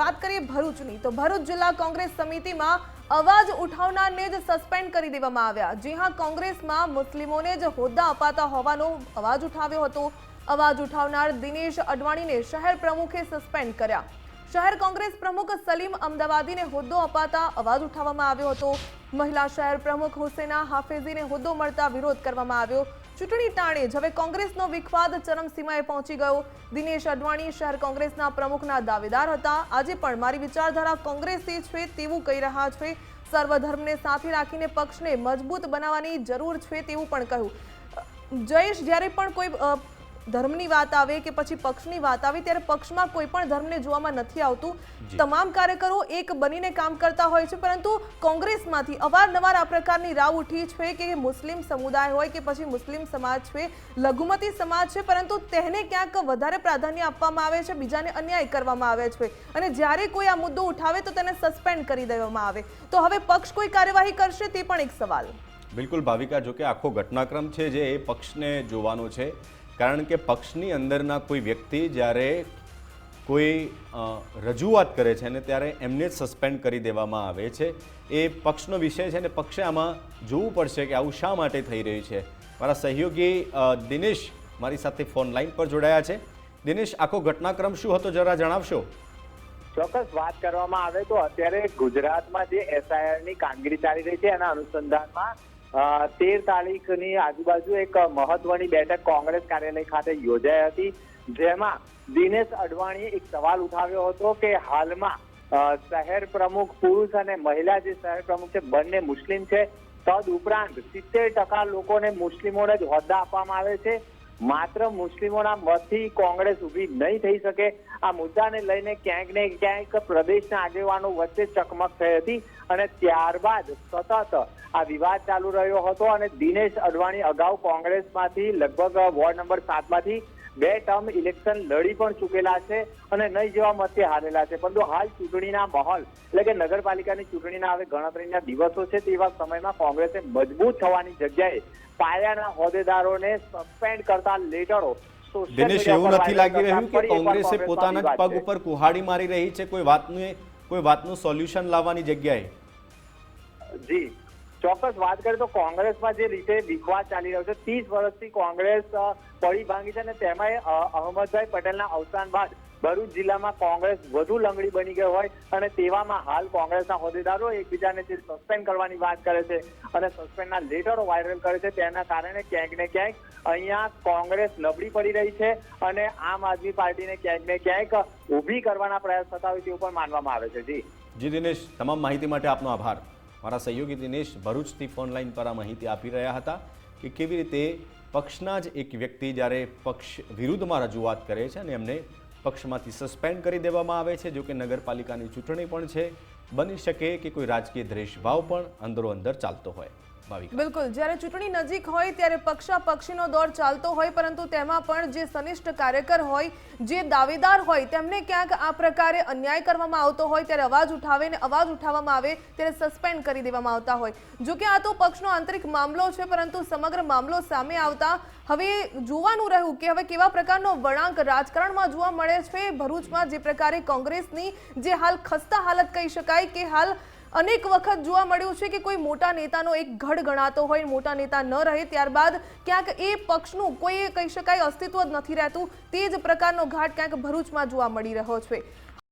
વાત કરીએ ભરૂચની, તો ભરૂચ જિલ્લા કોંગ્રેસ સમિતિમાં અવાજ ઉઠાવનારને જ સસ્પેન્ડ કરી દેવામાં આવ્યા. જી હા, કોંગ્રેસમાં મુસ્લિમોને જ હોદ્દા અપાતા હોવાનો અવાજ ઉઠાવ્યો હતો. અવાજ ઉઠાવનાર દિનેશ અડવાણીને શહેર પ્રમુખે સસ્પેન્ડ કર્યા. શહેર કોંગ્રેસ પ્રમુખ સલીમ અમદાવાદીને હોદ્દો અપાતા અવાજ ઉઠાવવામાં આવ્યો હતો. મહિલા શહેર પ્રમુખ હુસેના હાફેઝીને હોદ્દો મળતા વિરોધ કરવામાં આવ્યો. ચૂંટણી ટાણે જ હવે કોંગ્રેસનો વિખવાદ ચરમસીમાએ પહોંચી ગયો. દિનેશ અડવાણી શહેર કોંગ્રેસના પ્રમુખના દાવેદાર હતા. આજે પણ મારી વિચારધારા કોંગ્રેસી છે તેવું કહી રહ્યા છે. સર્વધર્મને સાથે રાખીને પક્ષને મજબૂત બનાવવાની જરૂર છે તેવું પણ કહ્યું. જયેશ, જ્યારે પણ કોઈ ધર્મની વાત આવે કે પછી પક્ષની વાત આવે ત્યારે પક્ષમાં કોઈ પણ ધર્મને જોવામાં નથી આવતું. તમામ કાર્યકરો એક બનીને કામ કરતા હોય છે પરંતુ કોંગ્રેસમાંથી અવારનવાર આ પ્રકારની રાવ ઉઠી છે કે મુસ્લિમ સમુદાય હોય કે પછી મુસ્લિમ સમાજ છે લઘુમતી સમાજ છે પરંતુ તેને ક્યાંક વધારે પ્રાધાન્ય આપવામાં આવે છે બીજાને અન્યાય કરવામાં આવે છે. અને જ્યારે કોઈ આ મુદ્દો ઉઠાવે તો તેને સસ્પેન્ડ કરી દેવામાં આવે. તો હવે પક્ષ કોઈ કાર્યવાહી કરશે તે પણ એક સવાલ. બિલકુલ ભાવિકા જો કે આખો ઘટનાક્રમ છે જે એ પક્ષને જોવાનો છે. કારણ કે પક્ષની અંદરના કોઈ વ્યક્તિ જ્યારે કોઈ રજૂઆત કરે છે અને ત્યારે એમને જ સસ્પેન્ડ કરી દેવામાં આવે છે. એ પક્ષનો વિષય છે અને પક્ષે આમાં જોવું પડશે કે આવું શા માટે થઈ રહ્યું છે. મારા સહયોગી દિનેશ મારી સાથે ફોન લાઈન પર જોડાયા છે. દિનેશ, આખો ઘટનાક્રમ શું હતો જરા જણાવશો? ચોક્કસ વાત કરવામાં આવે તો અત્યારે ગુજરાતમાં જે એસઆઈઆરની કામગીરી ચાલી રહી છે એના અનુસંધાનમાં તેર તારીખની આજુબાજુ એક મહત્વની બેઠક કોંગ્રેસ કાર્યાલય ખાતે યોજાઈ હતી, જેમાં દિનેશ અડવાણીએ એક સવાલ ઉઠાવ્યો હતો કે હાલમાં શહેર પ્રમુખ પુરુષ અને મહિલા જે શહેર પ્રમુખ છે, બંને મુસ્લિમ છે, તદ ઉપરાંત સિત્તેર ટકા લોકોને મુસ્લિમોને જ હોદ્દા આપવામાં આવે છે. માત્ર મુસ્લિમોના મતથી કોંગ્રેસ ઊભી નહીં થઈ શકે. આ મુદ્દાને લઈને ક્યાંક ને ક્યાંક પ્રદેશના આગેવાનો વચ્ચે ચકમક થઈ હતી અને ત્યારબાદ સતત આ વિવાદ ચાલુ રહ્યો હતો અને દિનેશ અડવાણી અગાઉ કોંગ્રેસમાંથી લગભગ વોર્ડ નંબર સાતમાંથી બે ટર્મ ઇલેક્શન લડી પણ ચૂકેલા છે અને નહીં જેવા મતે હારેલા છે. પરંતુ હાલ ચૂંટણીના માહોલ એટલે કે નગરપાલિકાની ચૂંટણીના હવે ગણતરીના દિવસો છે તેવા સમયમાં કોંગ્રેસે મજબૂત થવાની જગ્યાએ પાયાના હોદ્દેદારોને સસ્પેન્ડ કરતા લેટરો દિનેશ એવું નથી લાગી રહ્યું કે કોંગ્રેસે પોતાના જ પગ ઉપર કુહાડી મારી રહી છે કોઈ વાતનું કોઈ વાતનું સોલ્યુશન લાવવાની જગ્યાએ? જી. ચોક્કસ વાત કરીએ તો કોંગ્રેસમાં જે રીતે વિખવાદ ચાલી રહ્યો છે, ત્રીસ વર્ષથી કોંગ્રેસ પડી ભાંગી છે અને તેમાંય અહમદભાઈ પટેલના અવસાન બાદ ભરૂચ જિલ્લામાં કોંગ્રેસ વધુ લંગડી બની ગઈ હોય અને તેવામાં હાલ કોંગ્રેસના હોદ્દેદારો એકબીજાને જે સસ્પેન્ડ કરવાની વાત કરે છે અને સસ્પેન્ડના લેટરો વાયરલ કરે છે, તેના કારણે ક્યાંક ને ક્યાંક અહીંયા કોંગ્રેસ નબળી પડી રહી છે અને આમ આદમી પાર્ટીને ક્યાંક ને ક્યાંક ઊભી કરવાના પ્રયાસ થતા હોય તેવું પણ માનવામાં આવે છે. જી. જી દિનેશ, તમામ માહિતી માટે આપનો આભાર. મારા સહયોગી દિનેશ ભરૂચથી ફોન લાઈન પર આ માહિતી આપી રહ્યા હતા કે કેવી રીતે પક્ષના જ એક વ્યક્તિ જ્યારે પક્ષ વિરુદ્ધમાં રજૂઆત કરે છે અને એમને પક્ષમાંથી સસ્પેન્ડ કરી દેવામાં આવે છે, જો કે નગરપાલિકાની ચૂંટણી પણ છે. બની શકે કે કોઈ રાજકીય દ્વેષભાવ પણ અંદરો અંદર ચાલતો હોય. બિલકુલ. જ્યારે ચૂંટણી નજીક હોય ત્યારે પક્ષા પક્ષીનો દોર ચાલતો હોય, પરંતુ તેમાં પણ જે સનિષ્ઠ કાર્યકર હોય, જે દાવેદાર હોય, તેમને ક્યાંક આ પ્રકારે અન્યાય કરવામાં આવતો હોય, ત્યારે અવાજ ઉઠાવે ને અવાજ ઉઠાવવામાં આવે, ત્યારે સસ્પેન્ડ કરી દેવામાં આવતા હોય. જો કે આ તો પક્ષનો આંતરિક મામલો છે, પરંતુ સમગ્ર મામલો સામે આવતા હવે જોવાનું રહ્યું કે હવે કેવા પ્રકારનો વળાંક રાજકારણમાં જોવા મળે છે. ભરૂચમાં જે પ્રકારે કોંગ્રેસની જે હાલ ખસ્તા હાલત કહી શકાય કે હાલ અનેક વખત જોવા મળ્યું છે કે કોઈ મોટા નેતાનો એક ગઢ ગણાતો હોય, મોટા નેતા ન રહે, ત્યારબાદ ક્યાંક એ પક્ષનું કોઈ કહી શકાય અસ્તિત્વ જ નથી રહેતું. તે જ પ્રકારનો ઘાટ ક્યાંક ભરૂચમાં જોવા મળી રહ્યો છે.